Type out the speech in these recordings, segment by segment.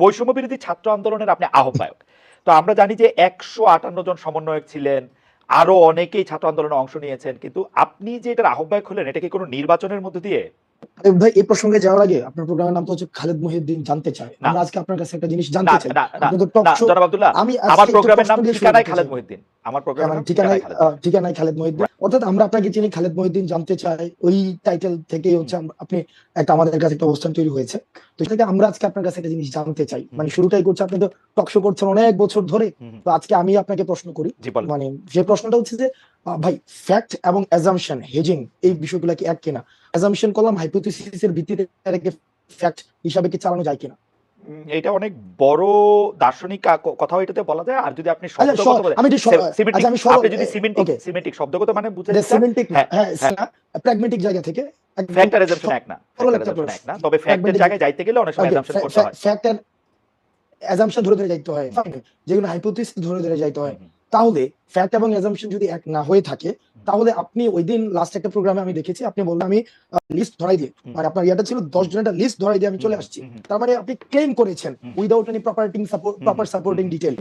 বৈষম্য বিরোধী ছাত্র আন্দোলনের আপনি আহ্বায়ক। তো আমরা জানি যে একশো আটান্ন জন সমন্বয়ক ছিলেন, আরও অনেকেই ছাত্র আন্দোলনে অংশ নিয়েছেন, কিন্তু আপনি যে এটার আহ্বায়ক হলেন, এটা কি কোনো নির্বাচনের মধ্যে দিয়ে? ভাই এই প্রসঙ্গে যাওয়ার আগে আপনার প্রোগ্রামের নাম তো হচ্ছে খালেদ মহিউদ্দিন জানতে চাই আমরা আজকে আপনার কাছে একটা জিনিস জানতে চাই। জনাব আব্দুল্লাহ আমি আমার প্রোগ্রামের নাম ঠিকানায় খালেদ মহিউদ্দিন। আমার প্রোগ্রামের ঠিকানায় ঠিকানায় খালেদ মহিউদ্দিন। অর্থাৎ আমরা আপনাকে চিনি খালেদ মহিউদ্দিন জানতে চাই ওই টাইটেল থেকেই হচ্ছে আপনি একটা আমাদের কাছে একটা অবস্থান তৈরি হয়েছে। তো সেটাকে আমরা আজকে আপনার কাছে একটা জিনিস জানতে চাই। মানে শুরুটাই করছে আপনি তো টক শো করছেন অনেক বছর ধরে। তো আজকে আমি আপনাকে প্রশ্ন করি। মানে যে প্রশ্নটা হচ্ছে যে ভাই ফ্যাক্ট এবং অ্যাজাম্পশন হেজিং এই বিষয়গুলো কি এক কিনা? অ্যাজাম্পশন করলাম হাইপোথিসিস এর ভিত্তিতে এটাকে ফ্যাক্ট হিসাবে কি চালানো যায় কিনা? এটা অনেক বড় দার্শনিক কা- কথাও এটাতে বলা যায়। আর যদি আপনি আচ্ছা, শব্দগত বলেন, আমি সিমেন্টিক, আচ্ছা, আপনি যদি সিমেন্টিক সিমেন্টিক শব্দগত মানে বুঝে যে সিমেন্টিক না হ্যাঁ, হ্যাঁ হ্যাঁ। জায়গা থেকে একদম ফ্যাক্ট আর assumption এক না। এক না। তবে ফ্যাক্টের জায়গায় যাইতে গেলে অনেক সময় assumption করতে হয়। ফ্যাক্ট এন্ড অ্যাজাম্পশন ধরে ধরে যাইতে হয় যেগুলো হাইপোথিসিস ধরে ধরে যাইতে হয়। তাহলে ফ্যাক্ট এবং অ্যাজাম্পশন যদি এক না হয়ে থাকে তাহলে আপনি ওই দিন লাস্ট একটা প্রোগ্রামে আমি দেখেছি আপনি বললেন আমি লিস্ট ধরাই দিয়ে মানে আপনার ইয়েটা ছিল দশ জনের লিস্ট ধরাই দিয়ে আমি চলে আসছি। তার মানে আপনি ক্লেম করেছেন without any প্রপার্টিং support proper supporting detail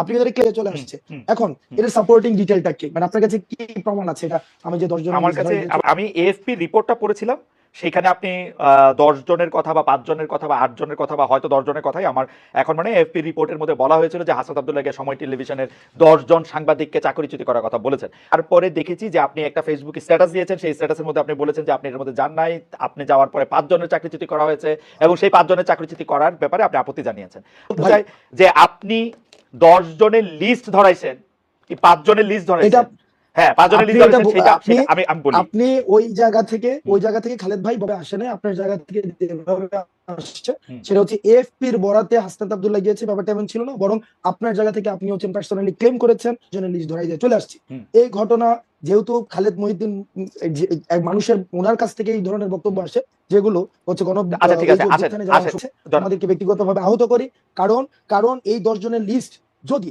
আপনি যদি ক্লিয়ার চলে আসছে। এখন এর সাপোর্টিং ডিটেলটা কি? মানে আপনার কাছে কি প্রমাণ আছে? এটা আমি যে দশ জন আমার কাছে আমি এএফপি রিপোর্টটা পড়েছিলাম সেখানে আপনি দশ জনের কথা বা পাঁচ জনের কথা বা আট জনের কথা বা হয়তো দশ জনের কথাই আমার এখন মানে এফপি রিপোর্টের মধ্যে বলা হয়েছিল যে হাসান আব্দুল্লাহকে সময় টেলিভিশনের দশ জন সাংবাদিককে চাকরিচ্যুতি করার কথা বলেছেন। তারপরে দেখেছি যে আপনি একটা ফেসবুকে স্ট্যাটাস দিয়েছেন সেই স্ট্যাটাসের মধ্যে আপনি বলেছেন যে আপনি এর মধ্যে যান নাই আপনি যাওয়ার পরে পাঁচ জনের চাকরিচ্যুতি করা হয়েছে এবং সেই পাঁচ জনের চাকরিচ্যুতি করার ব্যাপারে আপনি আপত্তি জানিয়েছেন। যে আপনি দশ জনের লিস্ট ধরাইছেন কি পাঁচ জনের লিস্ট ধরাইছেন। হ্যাঁ আপনি লিস্ট এটা ধরাইছেন ব- সেটা আমি আমি বলি। আপনি ওই জায়গা থেকে ওই জায়গা থেকে খালেদ ভাই ভাবে আসে নাই আপনার জায়গা থেকে আসছে সেটা হচ্ছে এফপির বরাতে হাসনাত আব্দুল্লাহ গিয়েছে ব্যাপারটা এমন ছিল না বরং আপনার জায়গা থেকে আপনি হচ্ছেন পার্সোনালি ক্লেম করেছেন জন্য লিস্ট ধরাই দিয়ে চলে আসছি। এই ঘটনা যেহেতু খালেদ মহিউদ্দিন মানুষের ওনার কাছ থেকে এই ধরনের বক্তব্য আসে যেগুলো হচ্ছে গণ আচ্ছা, নিয়েছে, ধর- আমাদেরকে ব্যক্তিগতভাবে আহত করি কারণ কারণ এই দশ জনের লিস্ট যদি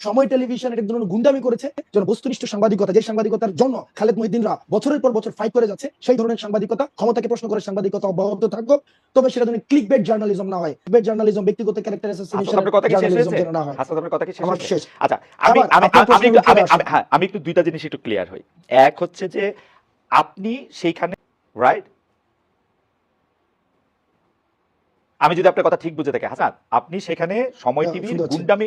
সময় টেলিভিশন এক ধরনের গুন্ডামি করেছে যেন বস্তুনিষ্ঠ সাংবাদিকতা যে সাংবাদিকতার জন্য খালেদ মহিদিনরা বছরের পর বছর ফাইট করে যাচ্ছে সেই ধরনের সাংবাদিকতা ক্ষমতাকে প্রশ্ন করে সাংবাদিকতা অব্যাহত থাকবে। তবে সেটা যেন ক্লিক বেট জার্নালিজম না হয়। বেট জার্নালিজম ব্যক্তিগত ক্যারেক্টার হাসান আপনার কথা কি শেষ হয়েছে? যেন না হয়। হাসান আপনার কথা কি শেষ হয়েছে? আচ্ছা আমি আমি আপনার আমি একটু আমি হ্যাঁ আমি একটু দুইটা জিনিস একটু ক্লিয়ার হই। এক হচ্ছে যে আপনি সেইখানে রাইট আমি যদি আপনার কথা ঠিক বুঝে থাকি হাসান আপনি সেখানে সময় হ্যাঁ, টিভির গুন্ডামি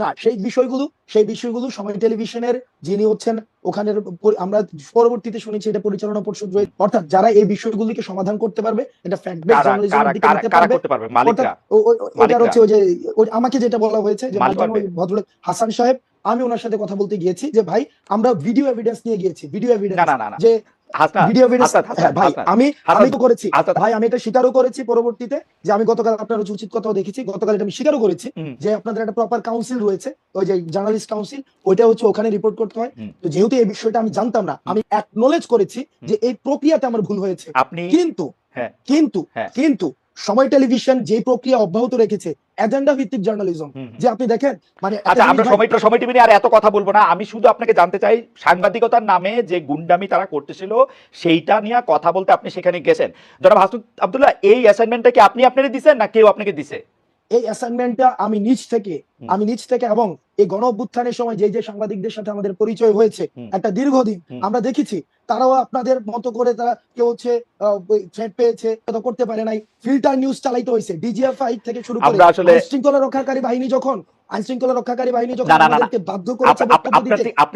না সেই বিষয়গুলো সেই বিষয়গুলো সময় টেলিভিশনের যিনি হচ্ছেন ওখানের আমরা পরবর্তীতে শুনেছি এটা পরিচালনা পর্ষদ রয়েছে অর্থাৎ যারা এই বিষয়গুলিকে সমাধান করতে পারবে এটা ফ্যাক্ট বেস জার্নালিজমের দিকে নিতে পারবে। অর্থাৎ। হচ্ছে ওই যে আমাকে যেটা বলা হয়েছে যে ভদ্রলোক হাসান সাহেব আমি ওনার সাথে কথা বলতে গিয়েছি যে ভাই আমরা ভিডিও এভিডেন্স নিয়ে গিয়েছি ভিডিও এভিডেন্স যে ভিডিও এভিডেন্স হাসান, হাসান, ভাই আমি আমি তো করেছি। ভাই আমি এটা স্বীকারও করেছি পরবর্তীতে যে আমি গতকাল আপনার উচিত কথাও দেখেছি গতকাল এটা আমি স্বীকারও করেছি যে আপনাদের একটা প্রপার কাউন্সিল রয়েছে ওই যে জার্নালিস্ট কাউন্সিল ওইটা হচ্ছে ওখানে রিপোর্ট করতে হয়। তো যেহেতু এই বিষয়টা আমি জানতাম না আমি অ্যাকনোলেজ করেছি যে এই প্রক্রিয়াতে আমার ভুল হয়েছে। আপনি কিন্তু হ্যাঁ। কিন্তু হ্যাঁ। কিন্তু সময় টেলিভিশন যে প্রক্রিয়া অব্যাহত রেখেছে এজেন্ডা ভিত্তিক জার্নালিজম। যে আপনি দেখেন মানে আচ্ছা আমরা ভাই- সময়টা সময় টিভি নিয়ে আর এত কথা বলব না। আমি শুধু আপনাকে জানতে চাই সাংবাদিকতার নামে যে গুন্ডামি তারা করতেছিল সেইটা নিয়ে কথা বলতে আপনি সেখানে গেছেন। জনাব হাসুদ আব্দুল্লাহ এই অ্যাসাইনমেন্টটা কি আপনি আপনারে দিছেন না কেউ আপনাকে দিছে? এই অ্যাসাইনমেন্টটা আমি নিজ থেকে আমি নিজ থেকে এবং এই গণ অভ্যুত্থানের সময় যে যে সাংবাদিকদের সাথে আমাদের পরিচয় হয়েছে একটা দীর্ঘদিন আমরা দেখেছি তারাও আপনাদের মতো করে তারা কেউ হচ্ছে থ্রেট পেয়েছে করতে পারে নাই। ফিল্টার নিউজ চালাইতে হয়েছে ডিজিএফআই থেকে শুরু করে আমরা আসলে- আইন শৃঙ্খলা রক্ষাকারী বাহিনী যখন আইন শৃঙ্খলা রক্ষাকারী বাহিনী যখন। আমাদেরকে বাধ্য করেছে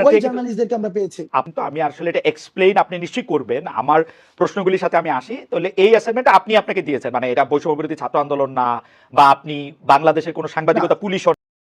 ওই জার্নালিস্টদেরকে আমরা পেয়েছি। আপনি তো আমি আসলে এটা এক্সপ্লেইন আপনি নিশ্চয়ই করবেন। আমার প্রশ্নগুলির সাথে আমি আসি। তাহলে এই অ্যাসাইনমেন্টটা আপনি আপনাকে দিয়েছেন। মানে এটা বৈষম্য বিরোধী ছাত্র আন্দোলন না বা আপনি বাংলাদেশের কোনো সাংবাদিকতা পুলিশ